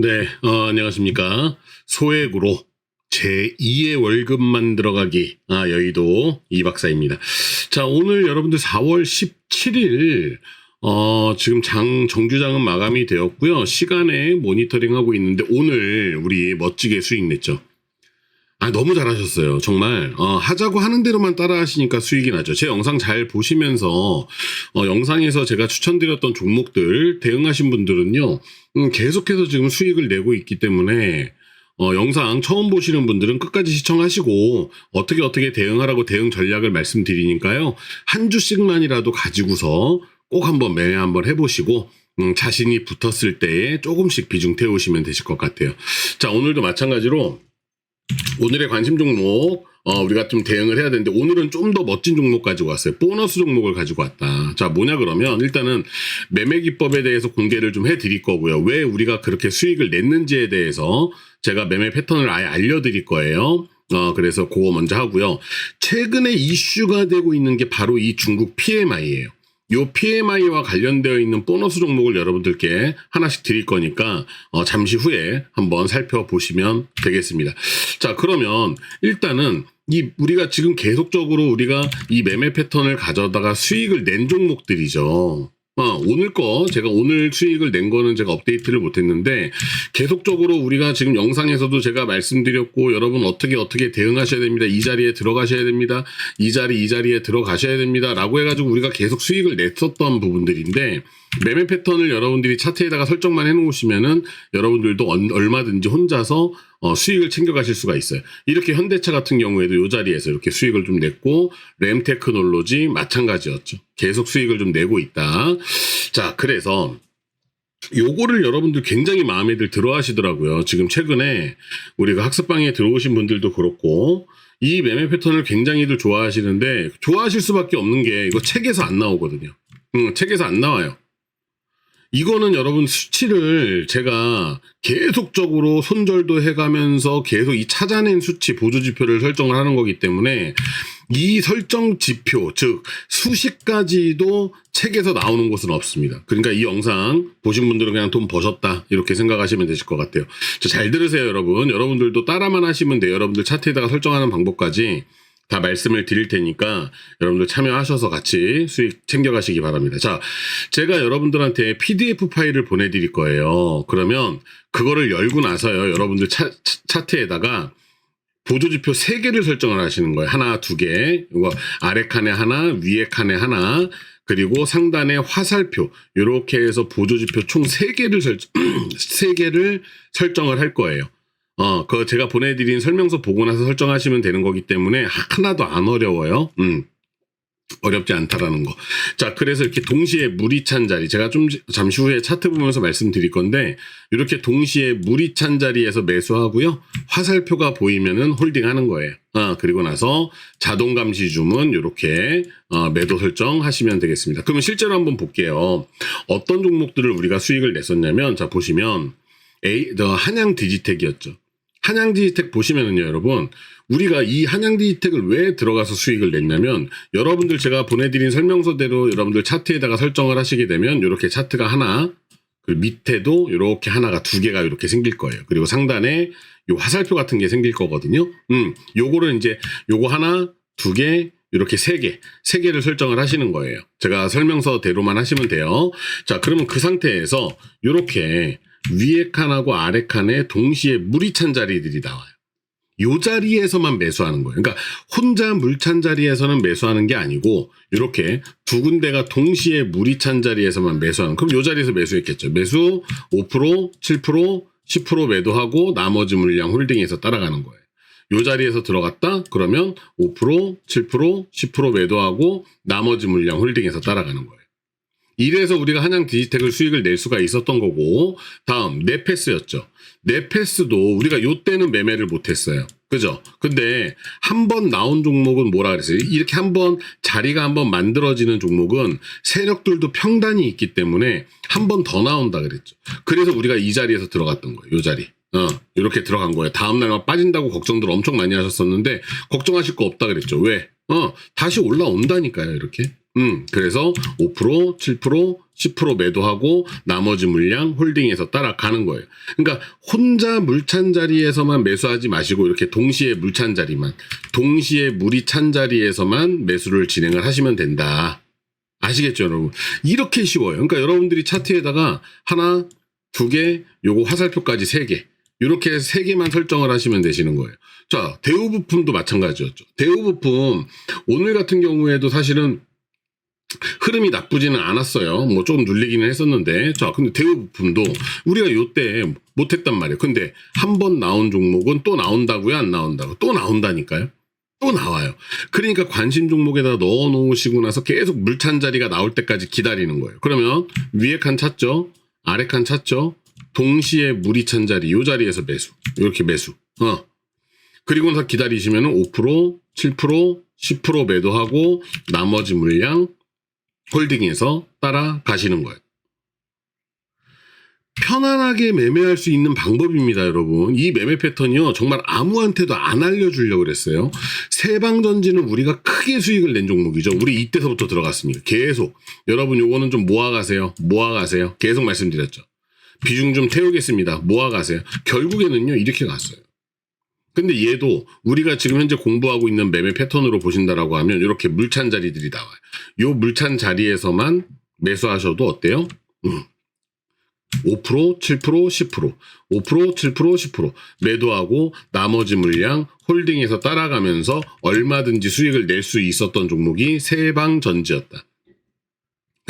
네, 어, 안녕하십니까. 소액으로 제2의 월급만 들어가기, 아, 여의도 이 박사입니다. 자, 오늘 여러분들 4월 17일, 어, 지금 장, 정규장은 마감이 되었고요. 시간에 모니터링 하고 있는데, 오늘 우리 멋지게 수익 냈죠. 아, 너무 잘하셨어요. 정말. 어, 하자고 하는 대로만 따라 하시니까 수익이 나죠. 제 영상 잘 보시면서, 어, 영상에서 제가 추천드렸던 종목들 대응하신 분들은요, 음, 계속해서 지금 수익을 내고 있기 때문에, 어, 영상 처음 보시는 분들은 끝까지 시청하시고, 어떻게 어떻게 대응하라고 대응 전략을 말씀드리니까요, 한 주씩만이라도 가지고서 꼭 한번 매매 한번 해보시고, 음, 자신이 붙었을 때에 조금씩 비중 태우시면 되실 것 같아요. 자, 오늘도 마찬가지로, 오늘의 관심 종목 어, 우리가 좀 대응을 해야 되는데 오늘은 좀 더 멋진 종목 가지고 왔어요. 보너스 종목을 가지고 왔다. 자, 뭐냐 그러면 일단은 매매 기법에 대해서 공개를 좀 해드릴 거고요. 왜 우리가 그렇게 수익을 냈는지에 대해서 제가 매매 패턴을 아예 알려드릴 거예요. 어, 그래서 그거 먼저 하고요. 최근에 이슈가 되고 있는 게 바로 이 중국 PMI예요. 요 PMI와 관련되어 있는 보너스 종목을 여러분들께 하나씩 드릴 거니까 어, 잠시 후에 한번 살펴보시면 되겠습니다. 자, 그러면 일단은 이 우리가 지금 계속적으로 우리가 이 매매 패턴을 가져다가 수익을 낸 종목들이죠. 어, 오늘 거 제가 오늘 수익을 낸 거는 제가 업데이트를 못했는데 계속적으로 우리가 지금 영상에서도 제가 말씀드렸고 여러분 어떻게 어떻게 대응하셔야 됩니다. 이 자리에 들어가셔야 됩니다. 이 자리 이 자리에 들어가셔야 됩니다.라고 해가지고 우리가 계속 수익을 냈었던 부분들인데 매매 패턴을 여러분들이 차트에다가 설정만 해놓으시면은 여러분들도 얼- 얼마든지 혼자서 어, 수익을 챙겨가실 수가 있어요. 이렇게 현대차 같은 경우에도 이 자리에서 이렇게 수익을 좀 냈고 램테크놀로지 마찬가지였죠. 계속 수익을 좀 내고 있다. 자, 그래서 요거를 여러분들 굉장히 마음에들 들어 하시더라고요. 지금 최근에 우리가 학습방에 들어오신 분들도 그렇고 이 매매 패턴을 굉장히들 좋아하시는데 좋아하실 수밖에 없는 게 이거 책에서 안 나오거든요. 음, 책에서 안 나와요. 이거는 여러분 수치를 제가 계속적으로 손절도 해가면서 계속 이 찾아낸 수치 보조지표를 설정을 하는 거기 때문에 이 설정 지표, 즉 수식까지도 책에서 나오는 곳은 없습니다. 그러니까 이 영상 보신 분들은 그냥 돈 버셨다 이렇게 생각하시면 되실 것 같아요. 자, 잘 들으세요, 여러분. 여러분들도 따라만 하시면 돼요. 여러분들 차트에다가 설정하는 방법까지 다 말씀을 드릴 테니까 여러분들 참여하셔서 같이 수익 챙겨가시기 바랍니다. 자, 제가 여러분들한테 PDF 파일을 보내드릴 거예요. 그러면 그거를 열고 나서요, 여러분들 차, 차- 차트에다가 보조지표 3개를 설정을 하시는 거예요. 하나, 두 개. 이거 아래 칸에 하나, 위에 칸에 하나, 그리고 상단에 화살표. 이렇게 해서 보조지표 총 3개를 설, 3개를 설정을 할 거예요. 어, 그거 제가 보내드린 설명서 보고 나서 설정하시면 되는 거기 때문에 하나도 안 어려워요. 음. 어렵지 않다라는 거. 자, 그래서 이렇게 동시에 물이 찬 자리. 제가 좀 잠시 후에 차트 보면서 말씀드릴 건데, 이렇게 동시에 물이 찬 자리에서 매수하고요. 화살표가 보이면은 홀딩 하는 거예요. 아, 그리고 나서 자동 감시 주문 이렇게 어, 매도 설정 하시면 되겠습니다. 그러면 실제로 한번 볼게요. 어떤 종목들을 우리가 수익을 냈었냐면, 자, 보시면, A, 더 한양 디지텍이었죠. 한양 디지텍 보시면은요, 여러분, 우리가 이 한양 디지텍을 왜 들어가서 수익을 냈냐면, 여러분들 제가 보내드린 설명서대로 여러분들 차트에다가 설정을 하시게 되면, 이렇게 차트가 하나, 그 밑에도 이렇게 하나가 두 개가 이렇게 생길 거예요. 그리고 상단에 요 화살표 같은 게 생길 거거든요. 음, 요거를 이제 요거 하나, 두 개, 이렇게 세 개, 세 개를 설정을 하시는 거예요. 제가 설명서대로만 하시면 돼요. 자, 그러면 그 상태에서 이렇게 위에 칸하고 아래 칸에 동시에 물이 찬 자리들이 나와요. 요 자리에서만 매수하는 거예요. 그러니까 혼자 물 찬 자리에서는 매수하는 게 아니고 이렇게 두 군데가 동시에 물이 찬 자리에서만 매수하는. 그럼 요 자리에서 매수했겠죠. 매수 5%, 7%, 10% 매도하고 나머지 물량 홀딩해서 따라가는 거예요. 요 자리에서 들어갔다? 그러면 5%, 7%, 10% 매도하고 나머지 물량 홀딩해서 따라가는 거예요. 이래서 우리가 한양 디지텍을 수익을 낼 수가 있었던 거고 다음 네패스였죠. 네패스도 우리가 요 때는 매매를 못했어요. 그죠? 근데 한 번 나온 종목은 뭐라 그랬어요? 이렇게 한 번 자리가 한 번 만들어지는 종목은 세력들도 평단이 있기 때문에 한 번 더 나온다 그랬죠. 그래서 우리가 이 자리에서 들어갔던 거예요. 요 자리. 어, 이렇게 들어간 거예요. 다음날 막 빠진다고 걱정들 엄청 많이 하셨었는데, 걱정하실 거 없다 그랬죠. 왜? 어, 다시 올라온다니까요, 이렇게. 음, 그래서 5%, 7%, 10% 매도하고 나머지 물량 홀딩해서 따라가는 거예요. 그러니까 혼자 물찬 자리에서만 매수하지 마시고 이렇게 동시에 물찬 자리만, 동시에 물이 찬 자리에서만 매수를 진행을 하시면 된다. 아시겠죠, 여러분? 이렇게 쉬워요. 그러니까 여러분들이 차트에다가 하나, 두 개, 요거 화살표까지 세 개. 이렇게 세 개만 설정을 하시면 되시는 거예요. 자, 대우 부품도 마찬가지였죠. 대우 부품 오늘 같은 경우에도 사실은 흐름이 나쁘지는 않았어요. 뭐 조금 눌리기는 했었는데. 자, 근데 대우 부품도 우리가 요때 못했단 말이에요. 근데 한 번 나온 종목은 또 나온다고요? 안 나온다고? 또 나온다니까요? 또 나와요. 그러니까 관심 종목에다 넣어 놓으시고 나서 계속 물찬 자리가 나올 때까지 기다리는 거예요. 그러면 위에 칸 찾죠? 아래 칸 찾죠? 동시에 물이 찬 자리, 요 자리에서 매수. 이렇게 매수. 어. 그리고 나서 기다리시면 5%, 7%, 10% 매도하고 나머지 물량 홀딩해서 따라가시는 거예요. 편안하게 매매할 수 있는 방법입니다, 여러분. 이 매매 패턴이요, 정말 아무한테도 안 알려주려고 그랬어요. 세방전지는 우리가 크게 수익을 낸 종목이죠. 우리 이때서부터 들어갔습니다. 계속. 여러분, 요거는 좀 모아가세요. 모아가세요. 계속 말씀드렸죠. 비중 좀 태우겠습니다. 모아가세요. 결국에는요, 이렇게 갔어요. 근데 얘도 우리가 지금 현재 공부하고 있는 매매 패턴으로 보신다라고 하면 이렇게 물찬 자리들이 나와요. 요 물찬 자리에서만 매수하셔도 어때요? 음. 5%, 7%, 10%, 5%, 7%, 10% 매도하고 나머지 물량 홀딩해서 따라가면서 얼마든지 수익을 낼 수 있었던 종목이 세방전지였다.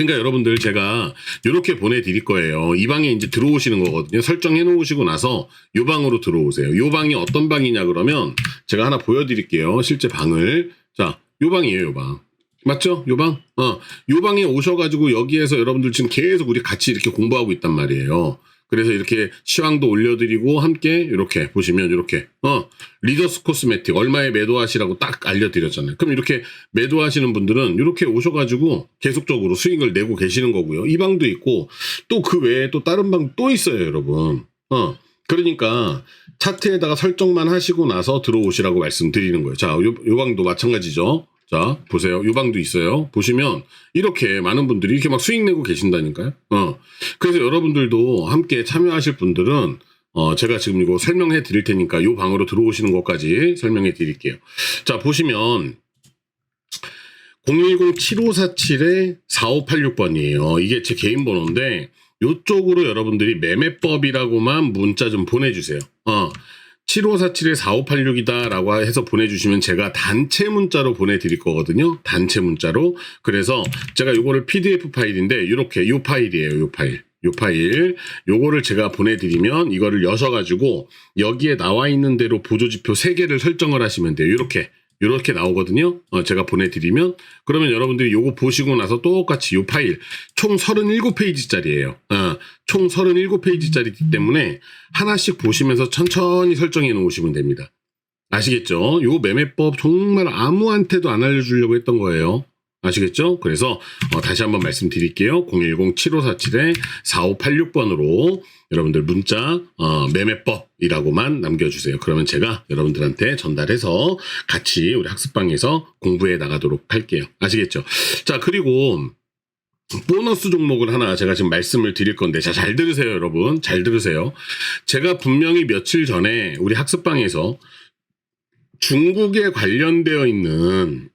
그러니까 여러분들 제가 이렇게 보내드릴 거예요. 이 방에 이제 들어오시는 거거든요. 설정해 놓으시고 나서 요 방으로 들어오세요. 요 방이 어떤 방이냐 그러면 제가 하나 보여드릴게요. 실제 방을. 자, 요 방이에요, 요 방. 맞죠? 요 방? 어. 요 방에 오셔가지고 여기에서 여러분들 지금 계속 우리 같이 이렇게 공부하고 있단 말이에요. 그래서 이렇게 시황도 올려드리고 함께 이렇게 보시면 이렇게 어 리더스 코스메틱 얼마에 매도하시라고 딱 알려드렸잖아요. 그럼 이렇게 매도하시는 분들은 이렇게 오셔가지고 계속적으로 수익을 내고 계시는 거고요. 이 방도 있고 또 그 외에 또 다른 방 또 있어요, 여러분. 어 그러니까 차트에다가 설정만 하시고 나서 들어오시라고 말씀드리는 거예요. 자, 요, 요 방도 마찬가지죠. 자, 보세요. 요 방도 있어요. 보시면 이렇게 많은 분들이 이렇게 막 수익 내고 계신다니까요. 어. 그래서 여러분들도 함께 참여하실 분들은 어, 제가 지금 이거 설명해 드릴 테니까 요 방으로 들어오시는 것까지 설명해 드릴게요. 자, 보시면 010-7547-4586번이에요. 이게 제 개인 번호인데 요쪽으로 여러분들이 매매법이라고만 문자 좀 보내주세요. 어. 7547-4586이다 라고 해서 보내주시면 제가 단체 문자로 보내드릴 거거든요. 단체 문자로. 그래서 제가 요거를 PDF 파일인데, 요렇게, 요 파일이에요. 요 파일. 요 파일. 요거를 제가 보내드리면 이거를 여셔 가지고 여기에 나와 있는 대로 보조지표 3개를 설정을 하시면 돼요. 요렇게. 요렇게 나오거든요. 어, 제가 보내드리면 그러면 여러분들이 요거 보시고 나서 똑같이 요 파일 총 37페이지짜리예요. 어, 총 37페이지짜리이기 때문에 하나씩 보시면서 천천히 설정해 놓으시면 됩니다. 아시겠죠? 요 매매법 정말 아무한테도 안 알려주려고 했던 거예요. 아시겠죠? 그래서 어, 다시 한번 말씀드릴게요. 010-7547-4586번으로 여러분들 문자 어, 매매법이라고만 남겨주세요. 그러면 제가 여러분들한테 전달해서 같이 우리 학습방에서 공부해 나가도록 할게요. 아시겠죠? 자 그리고 보너스 종목을 하나 제가 지금 말씀을 드릴 건데 자 잘 들으세요 여러분 잘 들으세요. 제가 분명히 며칠 전에 우리 학습방에서 중국에 관련되어 있는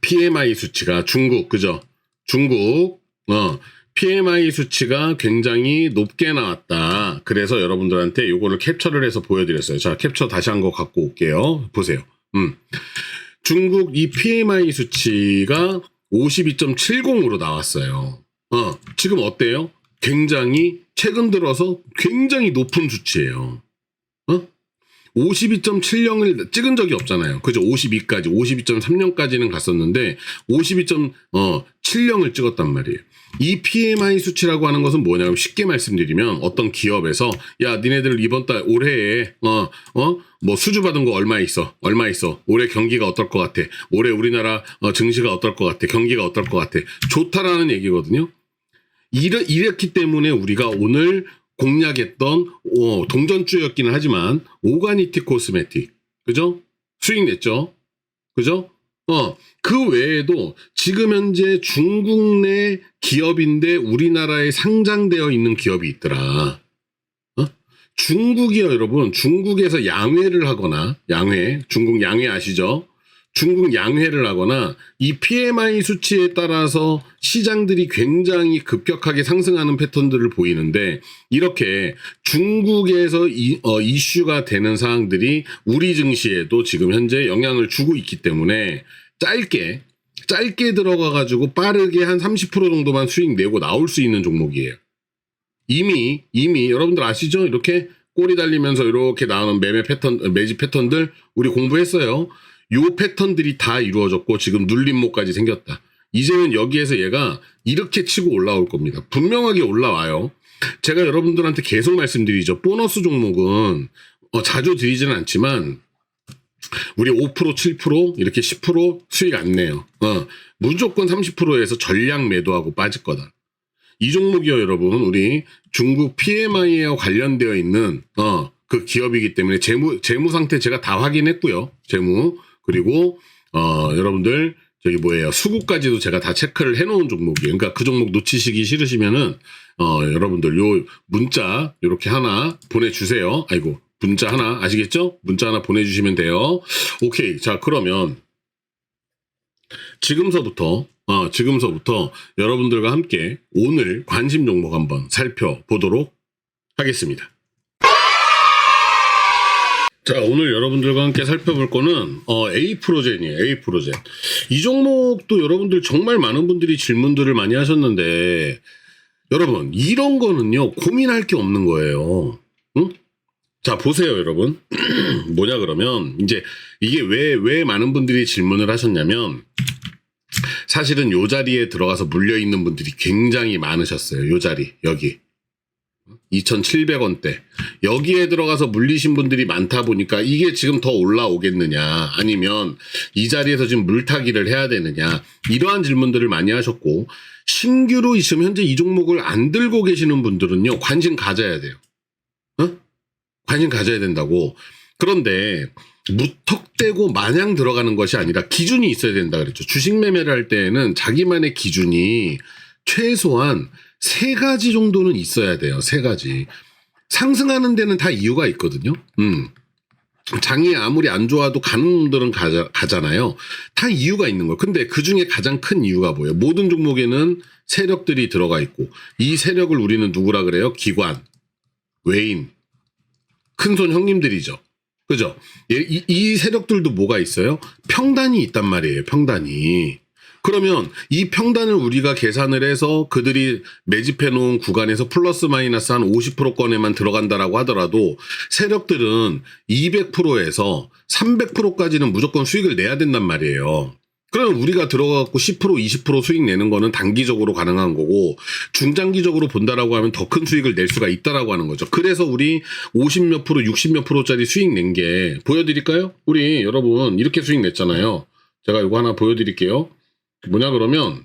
PMI 수치가 중국 그죠? 중국 어 PMI 수치가 굉장히 높게 나왔다. 그래서 여러분들한테 요거를 캡처를 해서 보여드렸어요. 자 캡처 다시 한 거 갖고 올게요. 보세요. 음 중국 이 PMI 수치가 52.70으로 나왔어요. 어 지금 어때요? 굉장히 최근 들어서 굉장히 높은 수치예요. 어? 52.70을 찍은 적이 없잖아요. 그죠? 52까지, 52.30까지는 갔었는데, 52.70을 찍었단 말이에요. 이 PMI 수치라고 하는 것은 뭐냐면 쉽게 말씀드리면 어떤 기업에서 야 니네들 이번 달 올해에 어 어 뭐 수주 받은 거 얼마 있어 얼마 있어 올해 경기가 어떨 것 같아 올해 우리나라 어, 증시가 어떨 것 같아 경기가 어떨 것 같아 좋다라는 얘기거든요. 이렇, 이렇기 때문에 우리가 오늘 공략했던 어, 동전주였기는 하지만 오가니티 코스메틱 그죠? 수익 냈죠? 그죠? 어, 그 외에도 지금 현재 중국 내 기업인데 우리나라에 상장되어 있는 기업이 있더라. 어? 중국이요, 여러분. 중국에서 양회를 하거나, 양회, 중국 양회 아시죠? 중국 양회를 하거나 이 PMI 수치에 따라서 시장들이 굉장히 급격하게 상승하는 패턴들을 보이는데 이렇게 중국에서 이, 어, 이슈가 되는 사항들이 우리 증시에도 지금 현재 영향을 주고 있기 때문에 짧게 짧게 들어가 가지고 빠르게 한 30% 정도만 수익 내고 나올 수 있는 종목이에요. 이미 이미 여러분들 아시죠? 이렇게 꼬리 달리면서 이렇게 나오는 매매 패턴 매집 패턴들 우리 공부했어요. 요 패턴들이 다 이루어졌고 지금 눌림목까지 생겼다. 이제는 여기에서 얘가 이렇게 치고 올라올 겁니다. 분명하게 올라와요. 제가 여러분들한테 계속 말씀드리죠. 보너스 종목은 어, 자주 드리지는 않지만 우리 5% 7% 이렇게 10% 수익 안 내요. 어, 무조건 30%에서 전량 매도하고 빠질 거다. 이 종목이요, 여러분. 우리 중국 PMI와 관련되어 있는 어, 그 기업이기 때문에 재무 재무 상태 제가 다 확인했고요. 재무 그리고 어, 여러분들 저기 뭐예요 수급까지도 제가 다 체크를 해놓은 종목이에요. 그러니까 그 종목 놓치시기 싫으시면은 어, 여러분들 요 문자 이렇게 하나 보내주세요. 아이고 문자 하나 아시겠죠? 문자 하나 보내주시면 돼요. 오케이 자 그러면 지금서부터 어, 지금서부터 여러분들과 함께 오늘 관심 종목 한번 살펴보도록 하겠습니다. 자, 오늘 여러분들과 함께 살펴볼 거는 어, A 프로젠이에요. A 프로젠. 이 종목도 여러분들 정말 많은 분들이 질문들을 많이 하셨는데 여러분, 이런 거는요. 고민할 게 없는 거예요. 응? 자, 보세요, 여러분. 뭐냐 그러면 이제 이게 왜왜 많은 분들이 질문을 하셨냐면 사실은 요 자리에 들어가서 물려 있는 분들이 굉장히 많으셨어요. 요 자리. 여기. 2,700원대. 여기에 들어가서 물리신 분들이 많다 보니까 이게 지금 더 올라오겠느냐, 아니면 이 자리에서 지금 물타기를 해야 되느냐, 이러한 질문들을 많이 하셨고, 신규로 지금 현재 이 종목을 안 들고 계시는 분들은요, 관심 가져야 돼요. 어? 관심 가져야 된다고. 그런데, 무턱대고 마냥 들어가는 것이 아니라 기준이 있어야 된다 그랬죠. 주식 매매를 할 때에는 자기만의 기준이 최소한 세 가지 정도는 있어야 돼요. 세 가지. 상승하는 데는 다 이유가 있거든요. 음. 장이 아무리 안 좋아도 가는 놈들은 가자, 가잖아요. 다 이유가 있는 거예요. 근데 그 중에 가장 큰 이유가 뭐예요? 모든 종목에는 세력들이 들어가 있고, 이 세력을 우리는 누구라 그래요? 기관, 외인, 큰손 형님들이죠. 그죠? 이, 이 세력들도 뭐가 있어요? 평단이 있단 말이에요. 평단이. 그러면 이 평단을 우리가 계산을 해서 그들이 매집해 놓은 구간에서 플러스 마이너스 한 50%권에만 들어간다라고 하더라도 세력들은 200%에서 300%까지는 무조건 수익을 내야 된단 말이에요. 그러면 우리가 들어가갖고 10% 20% 수익 내는 거는 단기적으로 가능한 거고 중장기적으로 본다라고 하면 더 큰 수익을 낼 수가 있다라고 하는 거죠. 그래서 우리 50몇 프로, 60몇 프로짜리 수익 낸 게 보여드릴까요? 우리 여러분 이렇게 수익 냈잖아요. 제가 이거 하나 보여드릴게요. 뭐냐 그러면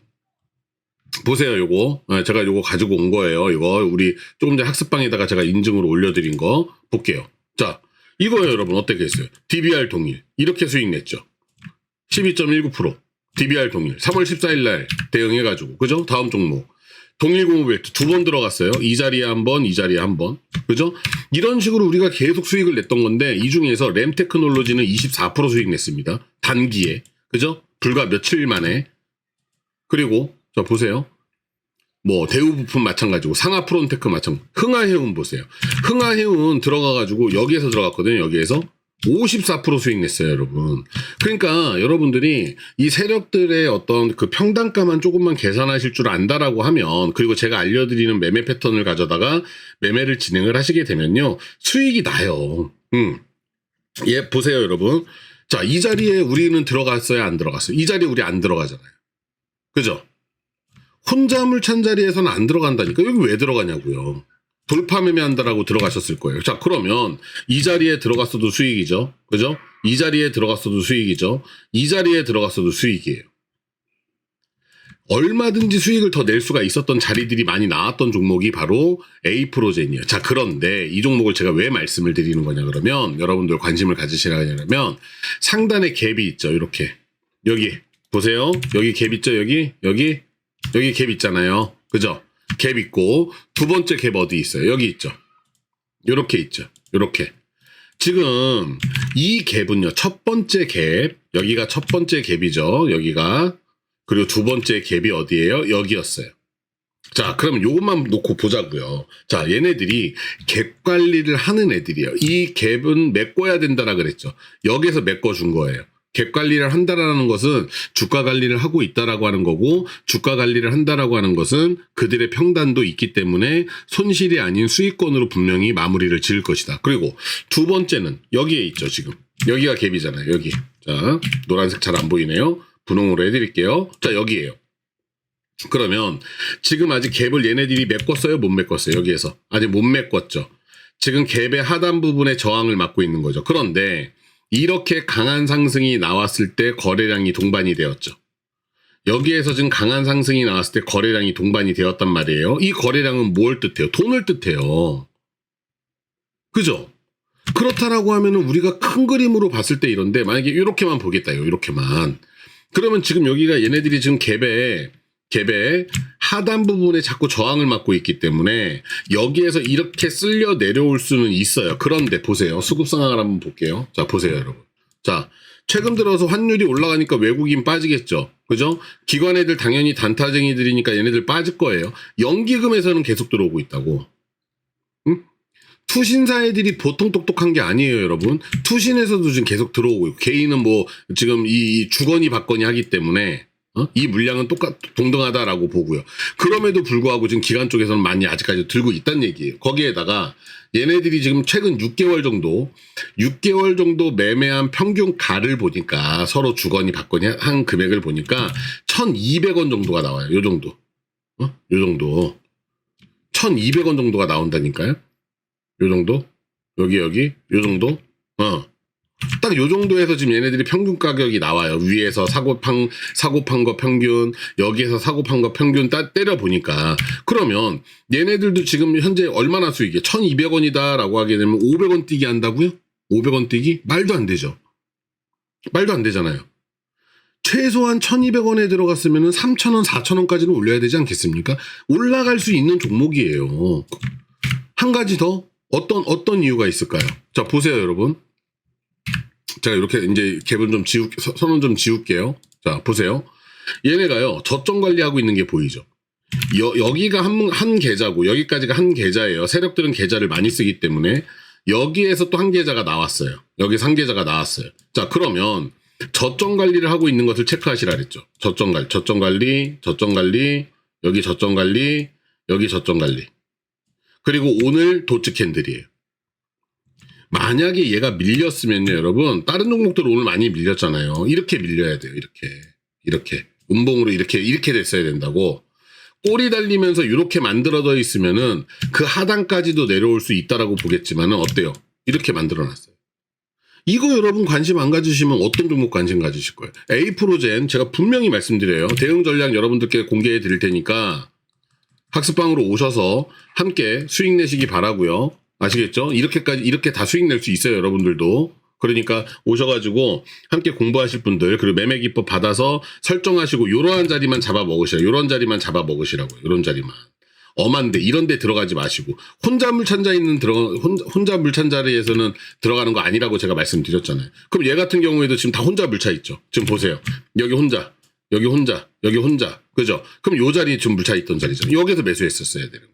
보세요 요거. 아, 제가 요거 가지고 온 거예요 이거. 우리 조금 전에 학습방에다가 제가 인증으로 올려드린 거 볼게요. 자 이거예요 여러분. 어떻게 했어요? DBR 동일. 이렇게 수익 냈죠. 12.19% DBR 동일. 3월 14일 날 대응해 가지고. 그죠? 다음 종목. 동일 고무벨트 두 번 들어갔어요. 이 자리에 한번 이 자리에 한번. 그죠? 이런 식으로 우리가 계속 수익을 냈던 건데 이 중에서 램 테크놀로지는 24% 수익 냈습니다. 단기에. 그죠? 불과 며칠 만에 그리고 자 보세요. 뭐 대우 부품 마찬가지고 상하 프론테크 마찬가지. 흥하해운 보세요. 흥하해운 들어가가지고 여기에서 들어갔거든요. 여기에서 54% 수익 냈어요, 여러분. 그러니까 여러분들이 이 세력들의 어떤 그 평단가만 조금만 계산하실 줄 안다라고 하면 그리고 제가 알려드리는 매매 패턴을 가져다가 매매를 진행을 하시게 되면요 수익이 나요. 음. 예, 보세요, 여러분. 자, 이 자리에 우리는 들어갔어요, 안 들어갔어요? 이 자리에 우리 안 들어가잖아요. 그죠? 혼자 물 찬 자리에서는 안 들어간다니까. 여기 왜 들어가냐고요. 돌파 매매한다라고 들어가셨을 거예요. 자, 그러면 이 자리에 들어갔어도 수익이죠. 그죠? 이 자리에 들어갔어도 수익이죠. 이 자리에 들어갔어도 수익이에요. 얼마든지 수익을 더 낼 수가 있었던 자리들이 많이 나왔던 종목이 바로 A 프로젠이에요. 자, 그런데 이 종목을 제가 왜 말씀을 드리는 거냐 그러면 여러분들 관심을 가지시라냐면 상단에 갭이 있죠. 이렇게. 여기 보세요. 여기 갭 있죠? 여기 여기 여기 갭 있잖아요. 그죠? 갭 있고 두 번째 갭 어디 있어요? 여기 있죠. 요렇게 있죠. 요렇게. 지금 이 갭은요. 첫 번째 갭 여기가 첫 번째 갭이죠. 여기가 그리고 두 번째 갭이 어디예요? 여기였어요. 자, 그러면 요것만 놓고 보자고요. 자, 얘네들이 갭 관리를 하는 애들이에요. 이 갭은 메꿔야 된다라 그랬죠. 여기서 메꿔준 거예요. 갭 관리를 한다라는 것은 주가 관리를 하고 있다라고 하는 거고 주가 관리를 한다라고 하는 것은 그들의 평단도 있기 때문에 손실이 아닌 수익권으로 분명히 마무리를 지을 것이다. 그리고 두 번째는 여기에 있죠, 지금. 여기가 갭이잖아요, 여기. 자, 노란색 잘 안 보이네요. 분홍으로 해드릴게요. 자, 여기에요. 그러면 지금 아직 갭을 얘네들이 메꿨어요? 못 메꿨어요? 여기에서. 아직 못 메꿨죠. 지금 갭의 하단 부분에 저항을 맞고 있는 거죠. 그런데 이렇게 강한 상승이 나왔을 때 거래량이 동반이 되었죠. 여기에서 지금 강한 상승이 나왔을 때 거래량이 동반이 되었단 말이에요. 이 거래량은 뭘 뜻해요? 돈을 뜻해요. 그죠? 그렇다라고 하면은 우리가 큰 그림으로 봤을 때 이런데 만약에 이렇게만 보겠다요. 이렇게만. 그러면 지금 여기가 얘네들이 지금 갭에 갭의 하단 부분에 자꾸 저항을 맞고 있기 때문에 여기에서 이렇게 쓸려 내려올 수는 있어요. 그런데 보세요. 수급 상황을 한번 볼게요. 자, 보세요, 여러분. 자, 최근 들어서 환율이 올라가니까 외국인 빠지겠죠. 그죠? 기관 애들 당연히 단타쟁이들이니까 얘네들 빠질 거예요. 연기금에서는 계속 들어오고 있다고. 응? 투신사 애들이 보통 똑똑한 게 아니에요, 여러분. 투신에서도 지금 계속 들어오고 있고, 개인은 뭐, 지금 이 주거니 받거니 하기 때문에, 어? 이 물량은 똑같, 동등하다라고 보고요. 그럼에도 불구하고 지금 기관 쪽에서는 많이 아직까지 들고 있다는 얘기예요. 거기에다가 얘네들이 지금 최근 6개월 정도, 6개월 정도 매매한 평균 가를 보니까 서로 주거니 받거니 한 금액을 보니까 1,200원 정도가 나와요. 요 정도. 어? 요 정도. 1,200원 정도가 나온다니까요. 요 정도? 여기, 여기? 요 정도? 어. 딱 요 정도에서 지금 얘네들이 평균 가격이 나와요. 위에서 사고 판, 사고 판 거 평균, 여기에서 사고 판 거 평균 따, 때려 보니까. 그러면 얘네들도 지금 현재 얼마나 수익이 1200원이다 라고 하게 되면 500원 뛰기 한다고요? 500원 뛰기? 말도 안 되죠. 말도 안 되잖아요. 최소한 1200원에 들어갔으면 3000원, 4000원까지는 올려야 되지 않겠습니까? 올라갈 수 있는 종목이에요. 한 가지 더 어떤 어떤 이유가 있을까요? 자 보세요 여러분. 제가 이렇게 이제 갭은 좀 지우 서- 선은 좀 지울게요. 자 보세요. 얘네가요 저점 관리하고 있는 게 보이죠. 여, 여기가 한, 한 계좌고 여기까지가 한 계좌예요. 세력들은 계좌를 많이 쓰기 때문에 여기에서 또 한 계좌가 나왔어요. 여기서 한 계좌가 나왔어요. 자 그러면 저점 관리를 하고 있는 것을 체크하시라 그랬죠. 저점 관리, 저점 관리, 저점 관리, 여기 저점 관리, 여기 저점 관리. 그리고 오늘 도츠 캔들이에요. 만약에 얘가 밀렸으면요, 여러분, 다른 종목들 오늘 많이 밀렸잖아요. 이렇게 밀려야 돼요, 이렇게. 이렇게. 음봉으로 이렇게, 이렇게 됐어야 된다고. 꼬리 달리면서 이렇게 만들어져 있으면은 그 하단까지도 내려올 수 있다라고 보겠지만은 어때요? 이렇게 만들어 놨어요. 이거 여러분 관심 안 가지시면 어떤 종목 관심 가지실 거예요? 에이프로젠 제가 분명히 말씀드려요. 대응 전략 여러분들께 공개해 드릴 테니까 학습방으로 오셔서 함께 수익 내시기 바라고요. 아시겠죠? 이렇게까지 이렇게 다 수익 낼 수 있어요, 여러분들도. 그러니까 오셔가지고 함께 공부하실 분들 그리고 매매 기법 받아서 설정하시고 요러한 자리만 잡아 먹으시라. 요런 자리만 잡아 먹으시라고요. 요런 자리만. 엄한데 이런 데 들어가지 마시고 혼자 물찬자 있는 들어 혼자, 혼자 물찬 자리에서는 들어가는 거 아니라고 제가 말씀드렸잖아요. 그럼 얘 같은 경우에도 지금 다 혼자 물차 있죠. 지금 보세요. 여기 혼자, 여기 혼자, 여기 혼자. 그죠? 그럼 요 자리 지금 물차 있던 자리죠. 여기서 매수했었어야 되는?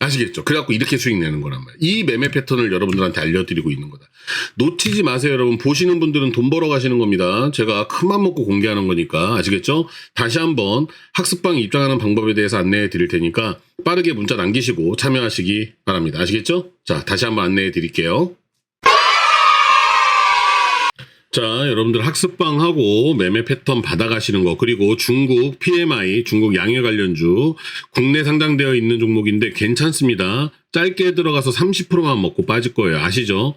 아시겠죠? 그래갖고 이렇게 수익 내는 거란 말이에요. 이 매매 패턴을 여러분들한테 알려드리고 있는 거다. 놓치지 마세요, 여러분. 보시는 분들은 돈 벌어 가시는 겁니다. 제가 큰맘 먹고 공개하는 거니까. 아시겠죠? 다시 한번 학습방에 입장하는 방법에 대해서 안내해 드릴 테니까 빠르게 문자 남기시고 참여하시기 바랍니다. 아시겠죠? 자, 다시 한번 안내해 드릴게요. 자, 여러분들 학습방 하고 매매 패턴 받아가시는 거, 그리고 중국 PMI, 중국 양회 관련주, 국내 상장되어 있는 종목인데 괜찮습니다. 짧게 들어가서 30%만 먹고 빠질 거예요. 아시죠?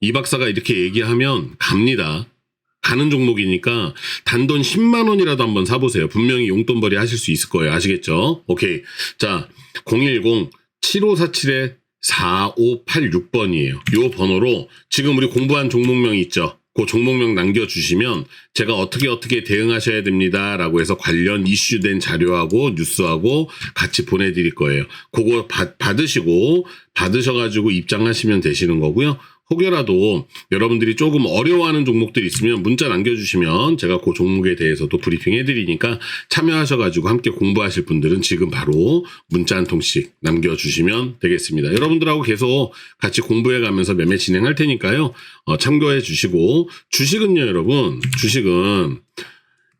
이 박사가 이렇게 얘기하면 갑니다. 가는 종목이니까 단돈 10만 원이라도 한번 사보세요. 분명히 용돈벌이 하실 수 있을 거예요. 아시겠죠? 오케이. 자, 010-7547에 4586번이에요. 요 번호로 지금 우리 공부한 종목명 있죠? 그 종목명 남겨주시면 제가 어떻게 어떻게 대응하셔야 됩니다 라고 해서 관련 이슈된 자료하고 뉴스하고 같이 보내드릴 거예요. 그거 받, 받으시고 받으셔가지고 입장하시면 되시는 거고요. 혹여라도 여러분들이 조금 어려워하는 종목들이 있으면 문자 남겨주시면 제가 그 종목에 대해서도 브리핑 해드리니까 참여하셔가지고 함께 공부하실 분들은 지금 바로 문자 한 통씩 남겨주시면 되겠습니다. 여러분들하고 계속 같이 공부해가면서 매매 진행할 테니까요. 어, 참고해 주시고 주식은요, 여러분. 주식은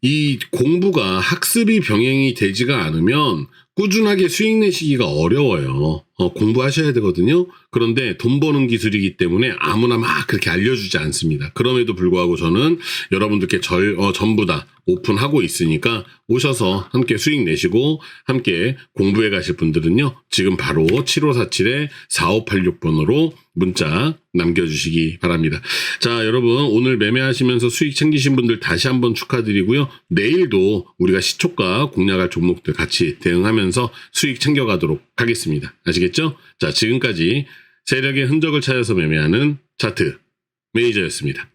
이 공부가 학습이 병행이 되지가 않으면 꾸준하게 수익 내시기가 어려워요. 어, 공부하셔야 되거든요. 그런데 돈 버는 기술이기 때문에 아무나 막 그렇게 알려주지 않습니다. 그럼에도 불구하고 저는 여러분들께 절, 어, 전부 다 오픈하고 있으니까 오셔서 함께 수익 내시고 함께 공부해 가실 분들은요. 지금 바로 7547에 4586번으로 문자 남겨주시기 바랍니다. 자, 여러분 오늘 매매하시면서 수익 챙기신 분들 다시 한번 축하드리고요. 내일도 우리가 시초가 공략할 종목들 같이 대응하면서 수익 챙겨가도록 하겠습니다. 아시 겠죠? 자, 지금까지 세력의 흔적을 찾아서 매매하는 차트 매니저였습니다.